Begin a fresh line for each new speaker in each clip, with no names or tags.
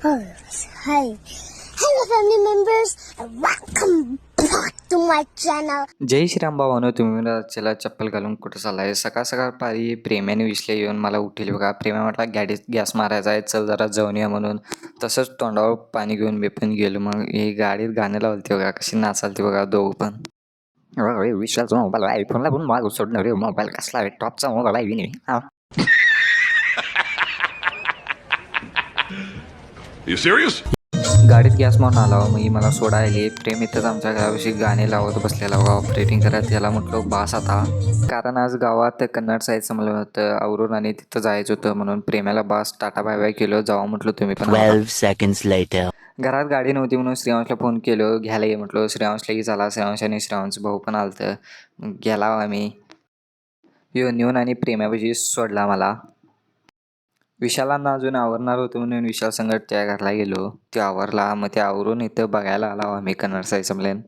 Hi. Hello, family members. and Welcome back to my channel.
जय श्रीराम भावानो तुम्ही मला चला चप्पल घालून कुठं चाललाय? सकाळ सकाळ पारी प्रेमाने विसले येऊन मला उठेल बघा. प्रेमा म्हटला गाडीत गॅस मारायचा आहे चल जरा जाऊन या म्हणून. तसंच तोंडावर पाणी घेऊन मी पण गेलो. मग ही गाडीत गाणं लावलते बघा कशी नाचालती बघा दोघं पण. विशालचा मोबाईल आयफोनला पण मागू सोडणार रे मोबाईल कसला आहे? टॉपचा मोबाईल आहे विनी हा
You serious?
गाडीत गॅस मारून आला मग ही मला सोडायली प्रेम इथंच आमच्या घराविषयी गाणे लावत बसलेला बघा ऑपरेटिंग करत. त्याला म्हटलं बास आता. कारण आज गावात कन्नड जायचं मला होतं आवरून आणि तिथं जायचं होतं म्हणून प्रेमाला बास टाटा बाय बाय केलं. जावा म्हटलं तुम्ही पण
12 seconds later.
घरात गाडी नव्हती म्हणून श्रेयांशला फोन केलो. घ्यायला ये म्हटलं. श्रेयांशला की झाला श्रेयांश आणि श्रेयांश भाऊ पण आलतं. गेला आम्ही. यो नेऊन आणि प्रेमापाशी सोडला मला. विशालांना अजून आवरणार होतं म्हणून विशाल संगत त्या घरला गेलो. ते आवरला मग ते आवरून इथं बघायला आला आम्ही कन्नड साई संपलेन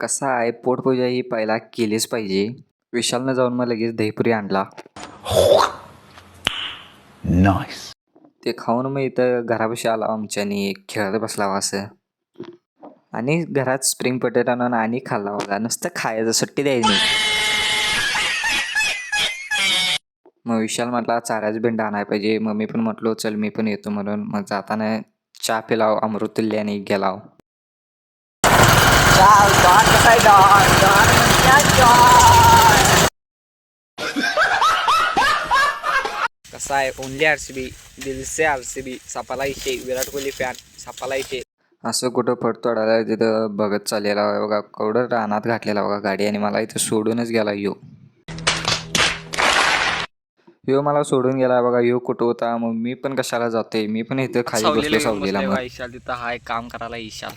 कसा आहे पोटपूजा ही पहिला केलीच पाहिजे. विशालनं जाऊन मग लगेच दहीपुरी आणला.
Nice.
ते खाऊन मग इथं घरापाशी आला आमच्यानी खेळत बसला असं. आणि घरात स्प्रिंग पोटॅटो आणून आणि खाल्ला होता नुसतं खायचं सुट्टी द्यायची. मग विशाल म्हटला चाराच भेंडा आणायला पाहिजे. मग मी पण म्हटलो चल मी पण येतो म्हणून. मग जाताना चहा पिलाव अमृतुल्याने गेलाव.
कसा म्हणजे आहे ओनली आर सी बी दिलसे आर सी बी सापाला इथे विराट कोहली फॅन सापाला इथे
असं कुठं फडतोडाला तिथं बघत चाललेला बघा. केवढं रानात घातलेला बघा गाडी आणि मला इथं सोडूनच गेला यो. यो मला सोडून गेला बघा. यो कुठं होता? मग मी पण कशाला जातोय? मी पण इथं खाली बसलो सावलीला मग.
ईशाल तिथं. हाय काम करायला ईशाल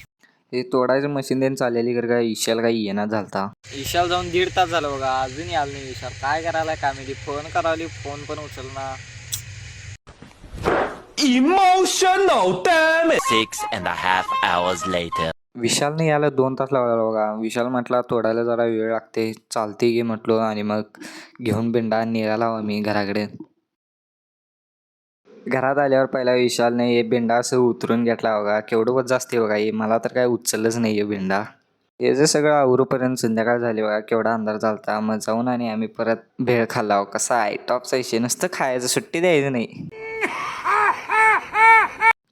हे तोडायचं मशीन देऊन चाललेली कर काय? इशाला काही येणार झालता?
ईशाल जाऊन दीड तास झालं बघा. अजूनही आलं नाही ईशाल काय करायला? कामेडी फोन करावली. फोन पण उचलना.
Six and a half hours later.
विशालने याला दोन तास लावला बघा. विशाल म्हटला तोडायला जरा वेळ लागते. चालते गे म्हटलो आणि मग घेऊन बिंडा निघाला मी घराकडे. घरात आल्यावर पहिला विशालने हे बिंडा असं उतरून घेतला बघा. केवढं वज असते बघा. हे मला तर काय उचललंच नाही आहे बिंडा याचं सगळं आवरूपर्यंत संध्याकाळ झाली बघा. केवढा अंधार झालता. मग जाऊन आणि आम्ही परत भेळ खाल्ला हो. कसा आहे? टॉपचा विषय. नुसतं खायचं. सुट्टी द्यायचं नाही.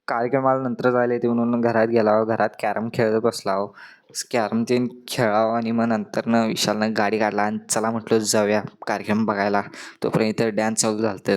कार्यक्रमाला नंतर जायला ते म्हणून घरात गेलाव घरात कॅरम खेळत बसलाव. कॅरम ते खेळावं आणि मग नंतरनं विशालनं गाडी काढला आणि चला म्हटलं जाऊया कार्यक्रम बघायला. तोपर्यंत इथं डॅन्स चालू
झालं